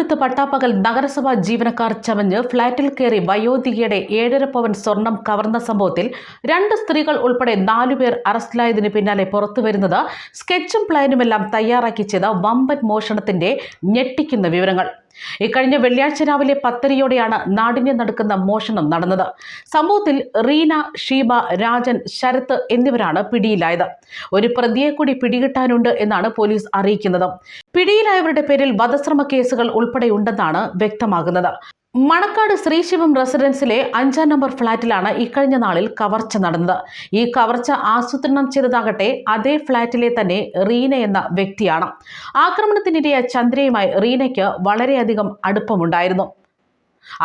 തിരുവനന്തപുരത്ത് പട്ടാപ്പകൽ നഗരസഭാ ജീവനക്കാർ ചമഞ്ഞ് ഫ്ളാറ്റിൽ കയറി വയോധികയുടെ ഏഴര പവൻ സ്വർണം കവർന്ന സംഭവത്തിൽ രണ്ട് സ്ത്രീകൾ ഉൾപ്പെടെ നാലുപേർ അറസ്റ്റിലായതിനു പിന്നാലെ പുറത്തുവരുന്നത് സ്കെച്ചും പ്ലാനുമെല്ലാം തയ്യാറാക്കി ചെയ്ത വമ്പൻ മോഷണത്തിന്റെ ഞെട്ടിക്കുന്ന വിവരങ്ങൾ. ഇക്കഴിഞ്ഞ വെള്ളിയാഴ്ച രാവിലെ പത്തരയോടെയാണ് നാടിനെ നടക്കുന്ന മോഷണം നടന്നത്. സംഭവത്തിൽ റീന ഷീബ രാജൻ ശരത്ത് എന്നിവരാണ് പിടിയിലായത്. ഒരു പ്രതിയെ കൂടി പിടികിട്ടാനുണ്ട് എന്നാണ് പോലീസ് അറിയിക്കുന്നത്. പിടിയിലായവരുടെ പേരിൽ വധശ്രമ കേസുകൾ ഉൾപ്പെടെയുണ്ടെന്നാണ് വ്യക്തമാകുന്നത്. മണക്കാട് ശ്രീശിവം റെസിഡൻസിലെ അഞ്ചാം നമ്പർ ഫ്ളാറ്റിലാണ് ഇക്കഴിഞ്ഞ നാളിൽ കവർച്ച നടന്നത്. ഈ കവർച്ച ആസൂത്രണം ചെയ്തതാകട്ടെ അതേ ഫ്ളാറ്റിലെ തന്നെ റീന എന്ന വ്യക്തിയാണ്. ആക്രമണത്തിനിരയായ ചന്ദ്രയുമായി റീനയ്ക്ക് വളരെയധികം അടുപ്പമുണ്ടായിരുന്നു.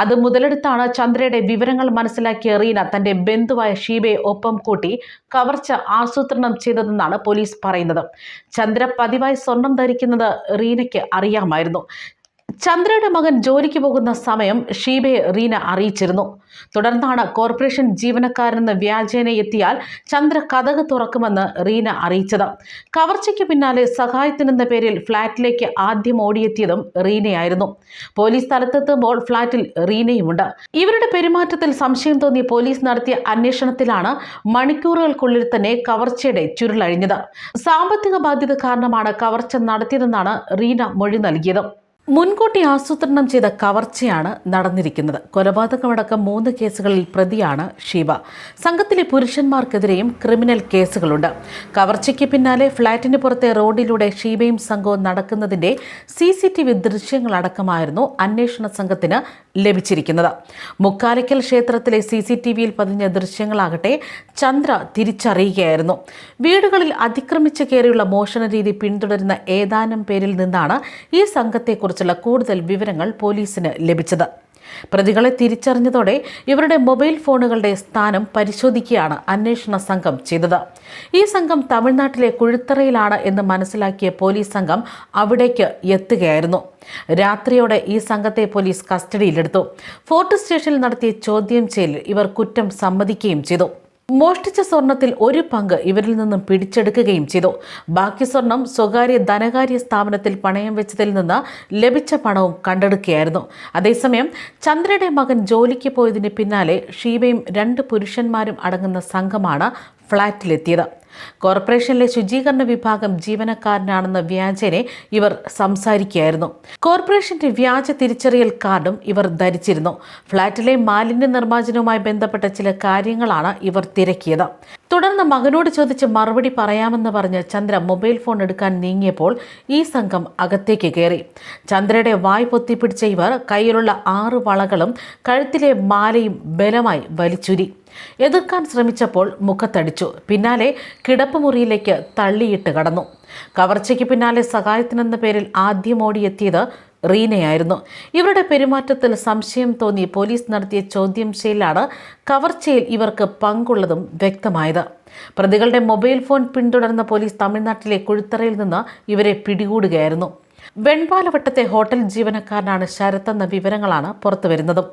അത് മുതലെടുത്താണ് ചന്ദ്രയുടെ വിവരങ്ങൾ മനസ്സിലാക്കിയ റീന തന്റെ ബന്ധുവായ ഷീബയെ ഒപ്പം കൂട്ടി കവർച്ച ആസൂത്രണം ചെയ്തതെന്നാണ് പോലീസ് പറയുന്നത്. ചന്ദ്ര പതിവായി സ്വർണം ധരിക്കുന്നത് റീനയ്ക്ക് അറിയാമായിരുന്നു. ചന്ദ്രയുടെ മകൻ ജോലിക്ക് പോകുന്ന സമയം ഷീബയെ റീന അറിയിച്ചിരുന്നു. തുടർന്നാണ് കോർപ്പറേഷൻ ജീവനക്കാരെന്ന് വ്യാജേന എത്തിയാൽ ചന്ദ്ര കഥക് തുറക്കുമെന്ന് റീന അറിയിച്ചത്. കവർച്ചയ്ക്ക് പിന്നാലെ സഹായത്തിനെന്ന പേരിൽ ഫ്ളാറ്റിലേക്ക് ആദ്യം ഓടിയെത്തിയതും റീനയായിരുന്നു. പോലീസ് സ്ഥലത്തെത്തുമ്പോൾ ഫ്ളാറ്റിൽ റീനയുമുണ്ട്. ഇവരുടെ പെരുമാറ്റത്തിൽ സംശയം തോന്നി പോലീസ് നടത്തിയ അന്വേഷണത്തിലാണ് മണിക്കൂറുകൾക്കുള്ളിൽ തന്നെ കവർച്ചയുടെ ചുരുളഴിഞ്ഞത്. സാമ്പത്തിക ബാധ്യത കാരണമാണ് കവർച്ച നടത്തിയതെന്നാണ് റീന മൊഴി നൽകിയത്. മുൻകൂട്ടി ആസൂത്രണം ചെയ്ത കവർച്ചയാണ് നടന്നിരിക്കുന്നത്. കൊലപാതകമടക്കം മൂന്ന് കേസുകളിൽ പ്രതിയാണ് ഷീബ. സംഘത്തിലെ പുരുഷന്മാർക്കെതിരെയും ക്രിമിനൽ കേസുകളുണ്ട്. കവർച്ചയ്ക്ക് പിന്നാലെ ഫ്ളാറ്റിന് പുറത്തെ റോഡിലൂടെ ഷീബയും സംഘവും നടക്കുന്നതിന്റെ സി സി ടി വി ദൃശ്യങ്ങളടക്കമായിരുന്നു അന്വേഷണ സംഘത്തിന് ലഭിച്ചിരിക്കുന്നത്. മുക്കാലിക്കൽ ക്ഷേത്രത്തിലെ സി സി ടി വിയിൽ പതിഞ്ഞ ദൃശ്യങ്ങളാകട്ടെ ചന്ദ്ര തിരിച്ചറിയുകയായിരുന്നു. വീടുകളിൽ അതിക്രമിച്ച് കയറിയുള്ള മോഷണ രീതി പിന്തുടരുന്ന ഏതാനും പേരിൽ നിന്നാണ് ഈ സംഘത്തെക്കുറിച്ചുള്ള കൂടുതൽ വിവരങ്ങൾ പോലീസിന് ലഭിച്ചത്. പ്രതികളെ തിരിച്ചറിഞ്ഞതോടെ ഇവരുടെ മൊബൈൽ ഫോണുകളുടെ സ്ഥാനം പരിശോധിക്കുകയാണ് അന്വേഷണ സംഘം ചെയ്തത്. ഈ സംഘം തമിഴ്നാട്ടിലെ കുഴിത്തറയിലാണ് എന്ന് മനസ്സിലാക്കിയ പോലീസ് സംഘം അവിടേക്ക് എത്തുകയായിരുന്നു. രാത്രിയോടെ ഈ സംഘത്തെ പോലീസ് കസ്റ്റഡിയിലെടുത്തു. ഫോർട്ട് സ്റ്റേഷനിൽ നടത്തിയ ചോദ്യം ചെയ്യലിൽ ഇവർ കുറ്റം സമ്മതിക്കുകയും ചെയ്തു. മോഷ്ടിച്ച സ്വർണത്തിൽ ഒരു പങ്ക് ഇവരിൽ നിന്നും പിടിച്ചെടുക്കുകയും ചെയ്തു. ബാക്കി സ്വർണം സ്വകാര്യ ധനകാര്യ സ്ഥാപനത്തിൽ പണയം വെച്ചതിൽ നിന്ന് ലഭിച്ച പണവും കണ്ടെടുക്കുകയായിരുന്നു. അതേസമയം ചന്ദ്രയുടെ മകൻ ജോലിക്ക് പോയതിന് പിന്നാലെ ഷീബയും രണ്ട് പുരുഷന്മാരും അടങ്ങുന്ന സംഘമാണ് ഫ്ളാറ്റിലെത്തിയത്. കോർപ്പറേഷനിലെ ശുചീകരണ വിഭാഗം ജീവനക്കാരനാണെന്ന വ്യാജനെ ഇവർ സംസാരിക്കുകയായിരുന്നു. കോർപ്പറേഷന്റെ വ്യാജ തിരിച്ചറിയൽ കാർഡും ഇവർ ധരിച്ചിരുന്നു. ഫ്ളാറ്റിലെ മാലിന്യ നിർമ്മാർജനവുമായി ബന്ധപ്പെട്ട ചില കാര്യങ്ങളാണ് ഇവർ തിരക്കിയത്. തുടർന്ന് മകനോട് ചോദിച്ച് മറുപടി പറയാമെന്ന് പറഞ്ഞ് ചന്ദ്ര മൊബൈൽ ഫോൺ എടുക്കാൻ നീങ്ങിയപ്പോൾ ഈ സംഘം അകത്തേക്ക് കയറി. ചന്ദ്രയുടെ വായ് പൊത്തിപ്പിടിച്ച ഇവർ കയ്യിലുള്ള ആറ് വളകളും കഴുത്തിലെ മാലയും ബലമായി വലിച്ചുരി. എതിർക്കാൻ ശ്രമിച്ചപ്പോൾ മുഖത്തടിച്ചു. പിന്നാലെ കിടപ്പുമുറിയിലേക്ക് തള്ളിയിട്ട് കടന്നു. കവർച്ചയ്ക്ക് പിന്നാലെ സഹായത്തിനെന്ന പേരിൽ ആദ്യം ഓടിയെത്തിയത് റീനയായിരുന്നു. ഇവരുടെ പെരുമാറ്റത്തിൽ സംശയം തോന്നി പോലീസ് നടത്തിയ ചോദ്യം ചെയ്യലാണ് കവർച്ചയിൽ ഇവർക്ക് പങ്കുള്ളതും വ്യക്തമായത്. പ്രതികളുടെ മൊബൈൽ ഫോൺ പിന്തുടർന്ന പോലീസ് തമിഴ്നാട്ടിലെ കുഴിത്തറയിൽ നിന്ന് ഇവരെ പിടികൂടുകയായിരുന്നു. വെൺപാലവട്ടത്തെ ഹോട്ടൽ ജീവനക്കാരനാണ് ശരത്തെന്ന വിവരങ്ങളാണ് പുറത്തുവരുന്നത്.